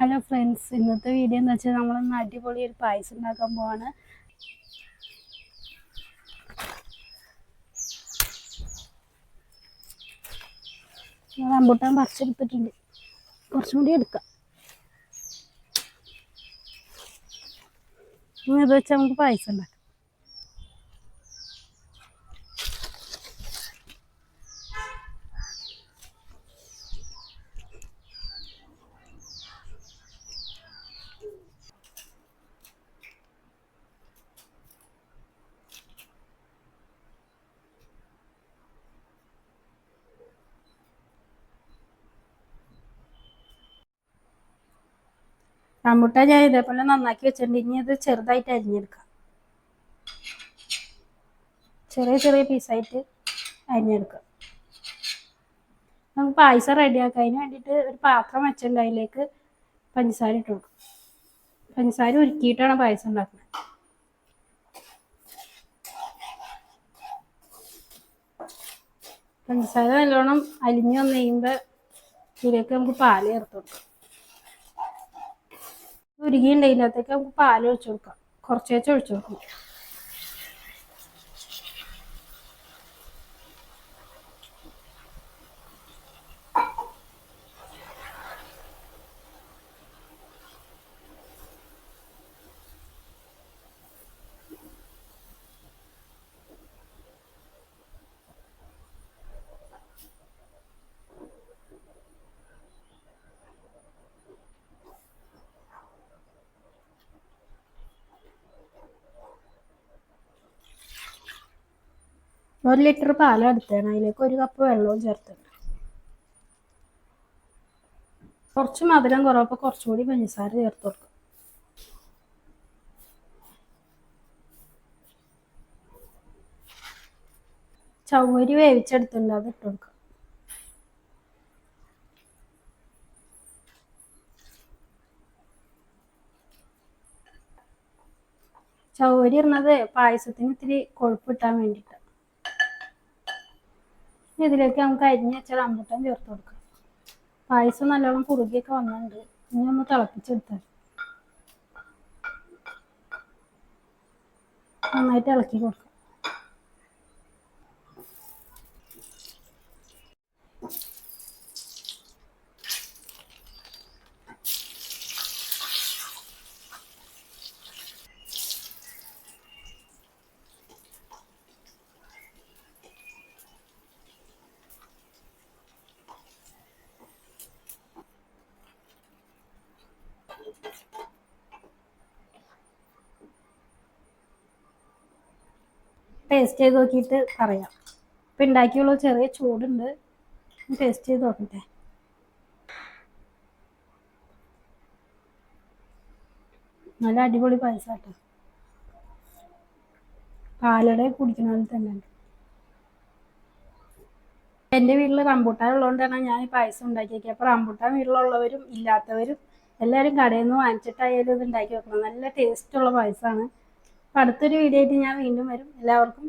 Hello friends ഇന്നത്തെ video എന്ന് വെച്ചാൽ നമ്മളൊന്ന് അടിപൊളി ഒരു പായസം ഉണ്ടാക്കാൻ പോവാണ്. റംബൂട്ടാൻ പറിച്ചെടുത്തിട്ടുണ്ട്. കുറച്ചും കൂടി എടുക്കാം. ഇത് വെച്ചാൽ നമുക്ക് പായസം ഉണ്ടാക്കാം. റംബൂട്ടാൻ ഞാൻ ഇതേപോലെ നന്നാക്കി വെച്ചിട്ടുണ്ട്. ഇനി ഇത് ചെറുതായിട്ട് അരിഞ്ഞെടുക്കാം. ചെറിയ ചെറിയ പീസായിട്ട് അരിഞ്ഞെടുക്കാം. നമുക്ക് പായസം റെഡിയാക്കാം അതിന് വേണ്ടിയിട്ട് ഒരു പാത്രം വെച്ചിട്ടുണ്ട് അതിലേക്ക് പഞ്ചസാര ഇട്ട് കൊടുക്കും. പഞ്ചസാര ഉരുക്കിയിട്ടാണ് പായസം ഉണ്ടാക്കുന്നത്. പഞ്ചസാര നല്ലോണം അലിഞ്ഞു വന്നു കഴിയുമ്പോൾ ഇതിലേക്ക് നമുക്ക് പാൽ ചേർത്ത് കൊടുക്കാം. ഉരുകിയുണ്ട് ഇതിനകത്തേക്ക് നമുക്ക് പാൽ ഒഴിച്ചു കൊടുക്കാം. കുറച്ചേച്ച് ഒഴിച്ചു കൊടുക്കണം ഒരു ലിറ്റർ പാൽ അതിലേക്ക് ഒരു കപ്പ് വെള്ളവും ചേർത്തിട്ടുണ്ട് കുറച്ച് മധുരം കുറവപ്പോൾ കുറച്ചുകൂടി പഞ്ചസാര ചേർത്ത് കൊടുക്കും. ചവ്വരി വേവിച്ചെടുത്തിട്ടുണ്ട് അത് ഇട്ട് കൊടുക്കാം. ചവ്വരി ഇടുന്നത് പായസത്തിന് ഇത്തിരി കൊഴുപ്പ് കിട്ടാൻ വേണ്ടിയിട്ടാണ് ഇതിലേക്ക് നമുക്ക് അരിഞ്ഞ വെച്ച റംബൂട്ടാൻ ചേർത്ത് കൊടുക്കാം. പായസം നല്ലോണം കുറുകിയൊക്കെ വന്നിട്ടുണ്ട്. ഇനി ഒന്ന് തിളപ്പിച്ചെടുത്താൽ നന്നായിട്ട് ഇളക്കി കൊടുക്കാം. ടേസ്റ്റ് ചെയ്ത് നോക്കിയിട്ട് പറയാം. ഇപ്പം ഉണ്ടാക്കിയുള്ള ചെറിയ ചൂടുണ്ട്. ടേസ്റ്റ് ചെയ്ത് നോക്കട്ടെ. നല്ല അടിപൊളി പായസം കേട്ടോ പാലട കുടിക്കുന്ന പോലെ തന്നെ എന്റെ എന്റെ വീട്ടിൽ റംബൂട്ടാൻ ഉള്ളതുകൊണ്ടാണ് ഞാൻ ഈ പായസം ഉണ്ടാക്കിയത് അപ്പോൾ റംബൂട്ടാൻ വീട്ടിലുള്ളവരും ഇല്ലാത്തവരും എല്ലാവരും കടയിൽ നിന്ന് വാങ്ങിച്ചിട്ടായാലും ഇത് ഉണ്ടാക്കി വെക്കണം. നല്ല ടേസ്റ്റുള്ള പായസമാണ് അപ്പോൾ അടുത്തൊരു വീഡിയോ ആയിട്ട് ഞാൻ വീണ്ടും വരും. എല്ലാവർക്കും